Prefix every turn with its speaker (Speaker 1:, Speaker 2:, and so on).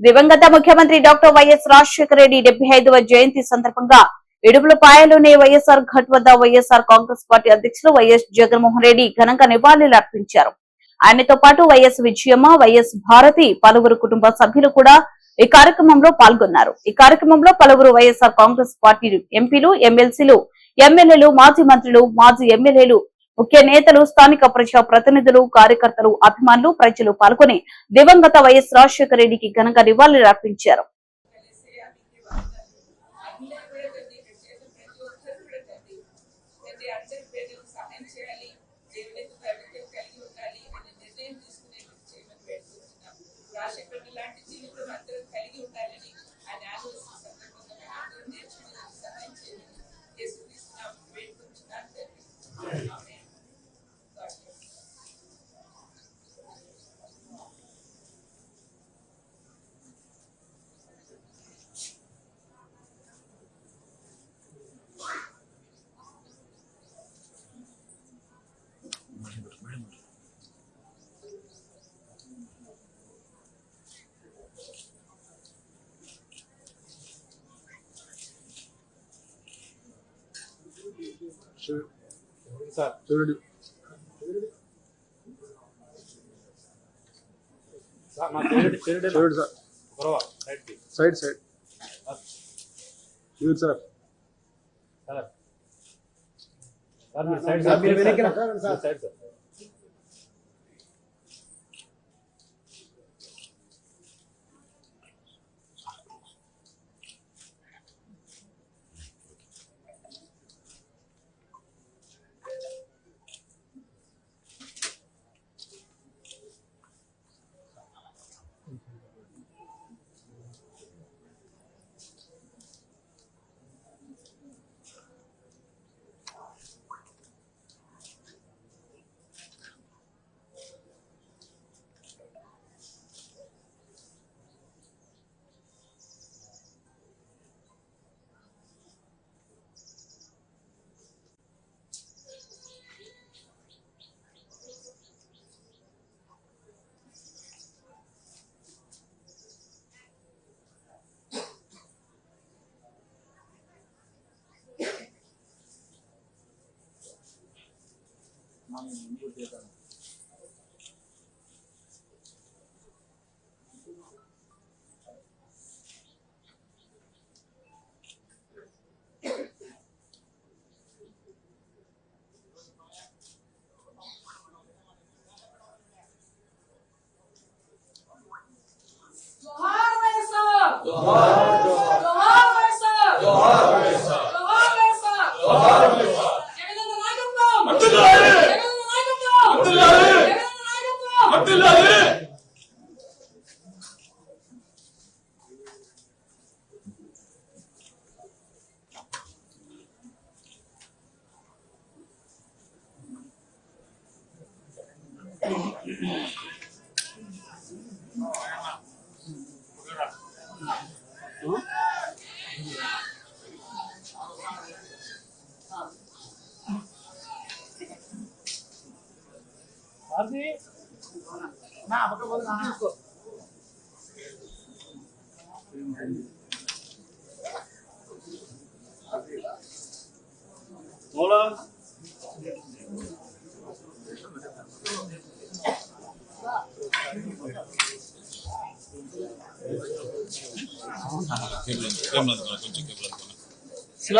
Speaker 1: దివంగత ముఖ్యమంత్రి doctor YS Rajasekhara Reddy డెబ్బై ఐదవ జయంతి సందర్భంగా ఇడుపులపాయలోని వైఎస్ఆర్ ఘట్ వద్ద వైఎస్ఆర్ కాంగ్రెస్ పార్టీ అధ్యక్షులు వైఎస్ జగన్మోహన్ రెడ్డి ఘనంగా నివాళులు అర్పించారు ఆయనతో పాటు వైఎస్ విజయమ్మ వైఎస్ భారతి పలువురు కుటుంబ సభ్యులు కూడా ఈ కార్యక్రమంలో పాల్గొన్నారు. ఈ కార్యక్రమంలో పలువురు వైఎస్ఆర్ కాంగ్రెస్ పార్టీ ఎంపీలు ఎమ్మెల్సీలు ఎమ్మెల్యేలు మాజీ మంత్రులు మాజీ ఎమ్మెల్యేలు ముఖ్య నేతలు స్థానిక ప్రజా ప్రతినిధులు కార్యకర్తలు అభిమానులు ప్రజలు పాల్గొని దివంగత వైఎస్ రాజశేఖర రెడ్డికి ఘనంగా నివాళులు
Speaker 2: సార్ సార్ పేరు
Speaker 3: చూడండి సార్. Side side. చూడండి సార్
Speaker 2: సార్. సార్ మీరు సైడ్ సార్ మీరు వెనక్కి రా. మీరు
Speaker 4: side sir. Allah.
Speaker 5: 압들라는
Speaker 4: Hadi. నాయకత్వం
Speaker 5: వర్ధిల్లాలి!
Speaker 2: భారతి
Speaker 5: మూల
Speaker 6: శివ